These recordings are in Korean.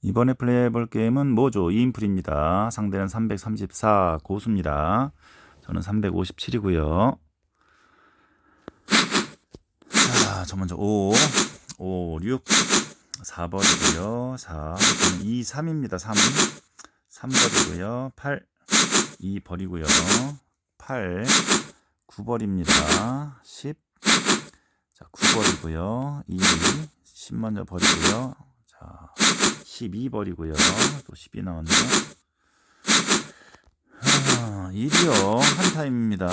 이번에 플레이해볼 게임은 뭐죠? 2인풀입니다. 상대는 334 고수입니다. 저는 357이고요. 자, 저 먼저 5, 5, 6, 4버리고요. 4, 저는 2, 3입니다. 3, 3버리고요. 8, 2 버리고요. 8, 9버립니다. 10, 자, 9버리고요. 2, 10 먼저 버리고요. 자, 12 버리고요. 또 10이 나왔네요. 아, 1이요. 한 타임입니다.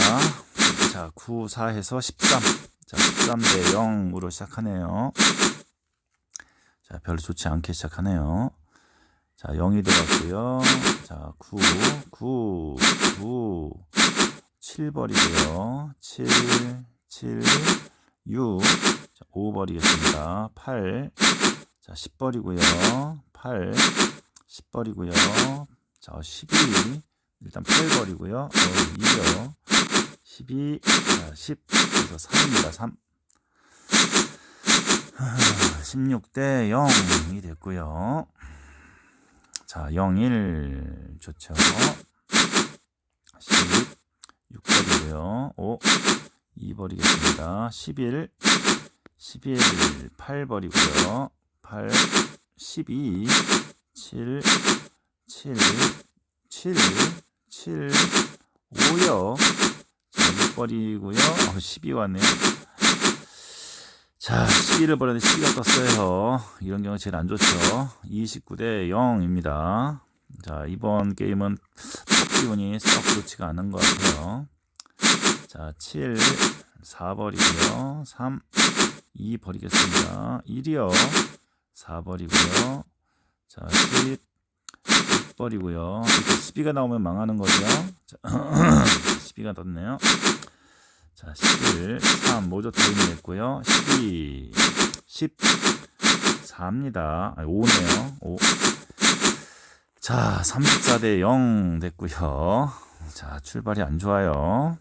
자, 9, 4 해서 13. 자, 13대 0으로 시작하네요. 자, 별로 좋지 않게 시작하네요. 자, 0이 들어갔고요. 자, 9, 9, 9, 7 버리고요. 7, 7, 6, 자, 5 버리겠습니다. 8, 자, 10 버리고요. 8, 10 버리고요. 자, 12, 일단 8 버리고요. 어, 2요. 12, 자, 10, 그래서 3입니다. 3. 16대 0이 됐고요. 자, 0, 1 좋죠. 10, 6 버리고요. 5, 2 버리겠습니다. 11, 11, 8 버리고요. 8, 12, 7, 7, 7, 7, 5요. 자, 6 버리고요. 어, 12 왔네요. 자, 12를 버렸는데 12가 떴어요. 이런 경우 제일 안 좋죠. 29대 0입니다. 자, 이번 게임은 기운이 썩 좋지가 않은 것 같아요. 자, 7, 4 버리고요. 3, 2 버리겠습니다. 1이요. 4 버리고요. 자, 10, 6 버리고요. 이렇게 12가 나오면 망하는 거죠. 자, 12가 떴네요. 자, 11, 3 모조 타임이 됐고요. 12, 10, 4입니다. 아니, 5네요. 5. 자, 34대 0 됐고요. 자, 출발이 안 좋아요.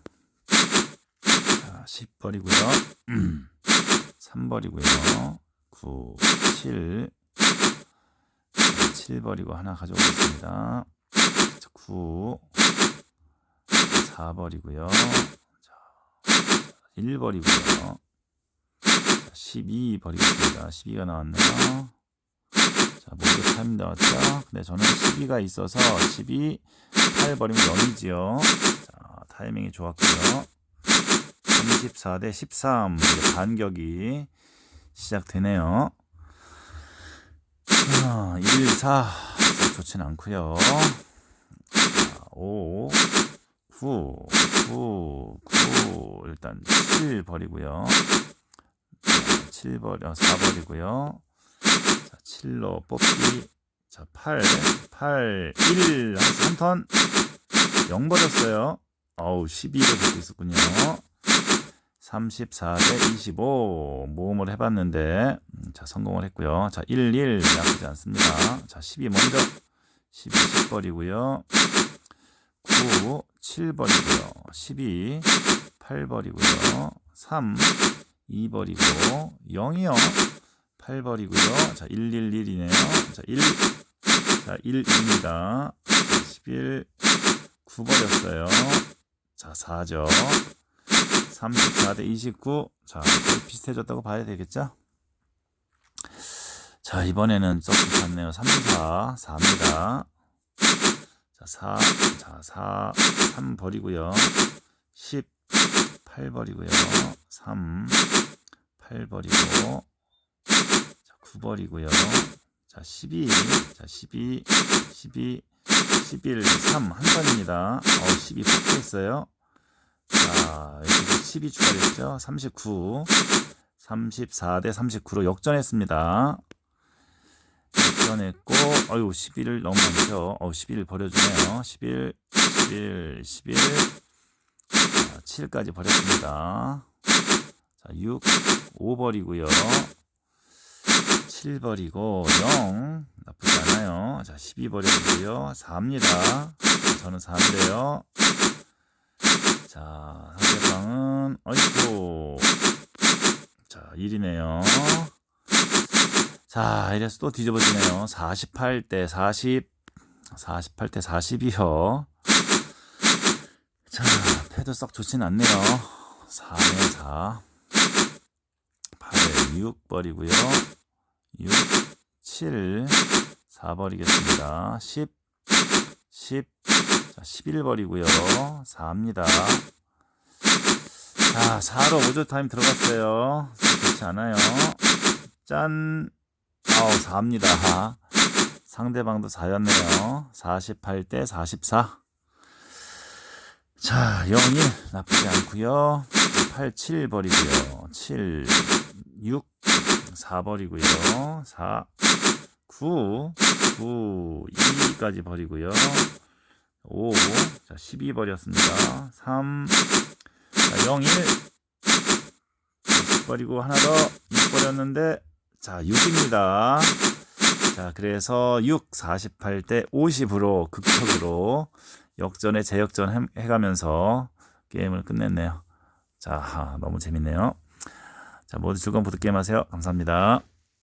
자, 10 버리고요. 3 버리고요. 9, 7, 7 버리고 하나 가져오겠습니다. 자, 9, 4 버리고요. 1 버리고요. 12 버리겠습니다. 12가 나왔네요. 자, 모두 타임 나왔죠? 근데 저는 12가 있어서 12, 8 버리면 0이지요. 자, 타이밍이 좋았고요. 34 대 13. 이제 반격이 시작되네요. 자, 1, 4. 좋진 않고요. 자, 5, 9, 9, 9. 일단 7 버리고요. 7 버려, 4 버리고요. 자, 7로 뽑기. 자, 8, 8, 1, 한 턴. 0 버렸어요. 어우, 12를 받고 있었군요. 34 대 25 모험을 해봤는데 음, 자 성공을 했고요. 자 1, 1 나쁘지 않습니다. 자 12 먼저 12, 10 버리고요. 9, 7 버리고요. 12, 8 버리고요. 3, 2 버리고 0이요. 8 버리고요. 자 1, 1, 1이네요. 자 1, 자 1, 2입니다. 11, 9 버렸어요. 자 4죠. 34대 29. 자, 비슷해졌다고 봐야 되겠죠? 자, 이번에는 썩 좋았네요. 3, 4, 4입니다. 자, 4, 자, 4, 3 버리고요. 10, 8 버리고요. 3, 8 버리고, 자, 9 버리고요. 자, 12, 자, 12, 12, 11, 3, 한 번입니다. 어, 12 폭주했어요. 자, 여기 12 추가됐죠? 39, 34대 39로 역전했습니다. 역전했고, 어유 11을 너무 많죠? 어, 11 버려주네요. 11, 11, 11, 자, 7까지 버렸습니다. 자, 6, 5 버리고요. 7 버리고 0 나쁘지 않아요. 자, 12 버려주고요. 4입니다. 저는 4인데요. 자, 상대방은 어이구 자, 1이네요. 자, 이래서 또 뒤집어지네요. 48대 40, 48대 40이요. 자, 패도 썩 좋진 않네요. 4네 4. 8에 6 버리고요. 6, 7, 4 버리겠습니다. 10, 10, 자, 11 버리고요. 4입니다. 자, 4로 5조 타임 들어갔어요. 좋지 않아요. 짠. 아우, 4입니다. 상대방도 4였네요. 48대 44. 자, 0, 1 나쁘지 않고요 8, 7 버리고요. 7, 6, 4 버리고요. 4, 9, 9, 2까지 버리고요. 5, 자, 12 버렸습니다. 3, 자, 0, 1, 10 버리고 하나 더, 6 버렸는데, 자, 6입니다. 자, 그래서 6, 48대 50으로 극적으로 역전에 재역전 해- 해가면서 게임을 끝냈네요. 자, 너무 재밌네요. 자, 모두 즐거운 보드 게임 하세요. 감사합니다.